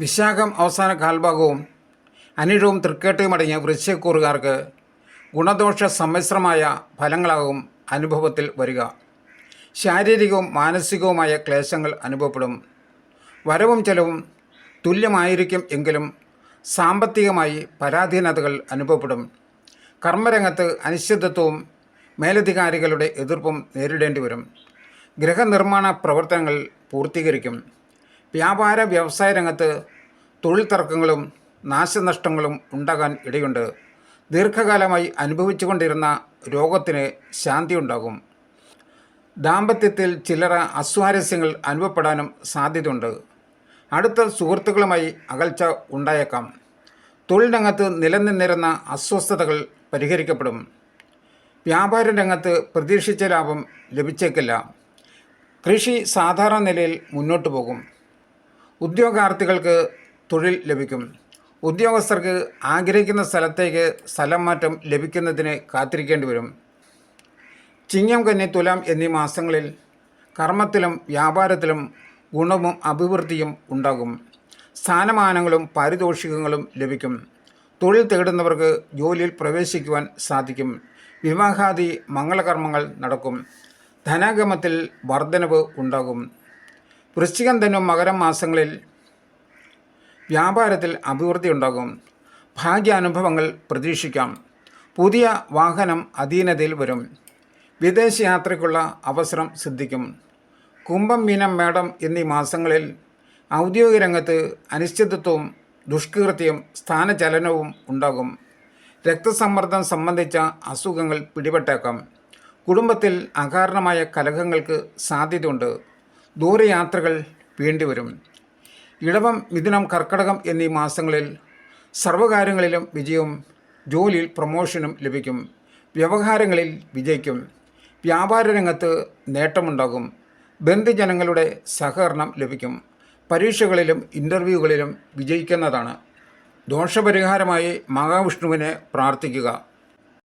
വിശാഖം അവസാന കാൽഭാഗവും അനിഴവും തൃക്കേട്ടയും അടങ്ങിയ വൃശ്ചികൂറുകാർക്ക് ഗുണദോഷ സമ്മിശ്രമായ ഫലങ്ങളാകും അനുഭവത്തിൽ വരിക. ശാരീരികവും മാനസികവുമായ ക്ലേശങ്ങൾ അനുഭവപ്പെടും. വരവും ചെലവും തുല്യമായിരിക്കും എങ്കിലും സാമ്പത്തികമായി പരാധീനതകൾ അനുഭവപ്പെടും. കർമ്മരംഗത്ത് അനിശ്ചിതത്വവും മേലധികാരികളുടെ എതിർപ്പും നേരിടേണ്ടി വരും ഗൃഹനിർമ്മാണ പ്രവർത്തനങ്ങൾ പൂർത്തീകരിക്കും. വ്യാപാര വ്യവസായ രംഗത്ത് തൊഴിൽ തർക്കങ്ങളും നാശനഷ്ടങ്ങളും ഉണ്ടാകാൻ ഇടയുണ്ട്. ദീർഘകാലമായി അനുഭവിച്ചുകൊണ്ടിരുന്ന രോഗത്തിന് ശാന്തിയുണ്ടാകും. ദാമ്പത്യത്തിൽ ചിലറ അസ്വാരസ്യങ്ങൾ അനുഭവപ്പെടാനും സാധ്യതയുണ്ട്. അടുത്ത സുഹൃത്തുക്കളുമായി അകൽച്ച ഉണ്ടായേക്കാം. തൊഴിൽ രംഗത്ത് നിലനിന്നിരുന്ന അസ്വസ്ഥതകൾ പരിഹരിക്കപ്പെടും. വ്യാപാര രംഗത്ത് പ്രതീക്ഷിച്ച ലാഭം ലഭിച്ചേക്കില്ല. കൃഷി സാധാരണ നിലയിൽ മുന്നോട്ട് പോകും. ഉദ്യോഗാർത്ഥികൾക്ക് തൊഴിൽ ലഭിക്കും. ഉദ്യോഗസ്ഥർക്ക് ആഗ്രഹിക്കുന്ന സ്ഥലത്തേക്ക് സ്ഥലം മാറ്റം ലഭിക്കുന്നതിന് കാത്തിരിക്കേണ്ടി വരും. ചിങ്ങം കന്നി തുലാം എന്നീ മാസങ്ങളിൽ കർമ്മത്തിലും വ്യാപാരത്തിലും ഗുണവും അഭിവൃദ്ധിയും ഉണ്ടാകും. സ്ഥാനമാനങ്ങളും പാരിതോഷികങ്ങളും ലഭിക്കും. തൊഴിൽ തേടുന്നവർക്ക് ജോലിയിൽ പ്രവേശിക്കുവാൻ സാധിക്കും. വിവാഹാദി മംഗളകർമ്മങ്ങൾ നടക്കും. ധനാഗമത്തിൽ വർധനവ് ഉണ്ടാകും. വൃശ്ചികം തന്നെ മകരം മാസങ്ങളിൽ വ്യാപാരത്തിൽ അഭിവൃദ്ധി ഉണ്ടാകും. ഭാഗ്യാനുഭവങ്ങൾ പ്രതീക്ഷിക്കാം. പുതിയ വാഹനം അധീനതയിൽ വരും. വിദേശയാത്രയ്ക്കുള്ള അവസരം സിദ്ധിക്കും. കുംഭം മീനം മേടം എന്നീ മാസങ്ങളിൽ ഔദ്യോഗിക രംഗത്ത് അനിശ്ചിതത്വവും ദുഷ്കീർത്തിയും സ്ഥാനചലനവും ഉണ്ടാകും. രക്തസമ്മർദ്ദം സംബന്ധിച്ച അസുഖങ്ങൾ പിടിപെട്ടേക്കാം. കുടുംബത്തിൽ അകാരണമായ കലഹങ്ങൾക്ക് സാധ്യതയുണ്ട്. ദൂരയാത്രകൾ വേണ്ടിവരും ഇടവം മിഥുനം കർക്കടകം എന്നീ മാസങ്ങളിൽ സർവകാര്യങ്ങളിലും വിജയവും ജോലിയിൽ പ്രൊമോഷനും ലഭിക്കും. വ്യവഹാരങ്ങളിൽ വിജയിക്കും. വ്യാപാര രംഗത്ത് നേട്ടമുണ്ടാകും. ബന്ധുജനങ്ങളുടെ സഹകരണം ലഭിക്കും. പരീക്ഷകളിലും ഇന്റർവ്യൂകളിലും വിജയിക്കുന്നതാണ്. ദോഷപരിഹാരമായി മഹാവിഷ്ണുവിനെ പ്രാർത്ഥിക്കുക.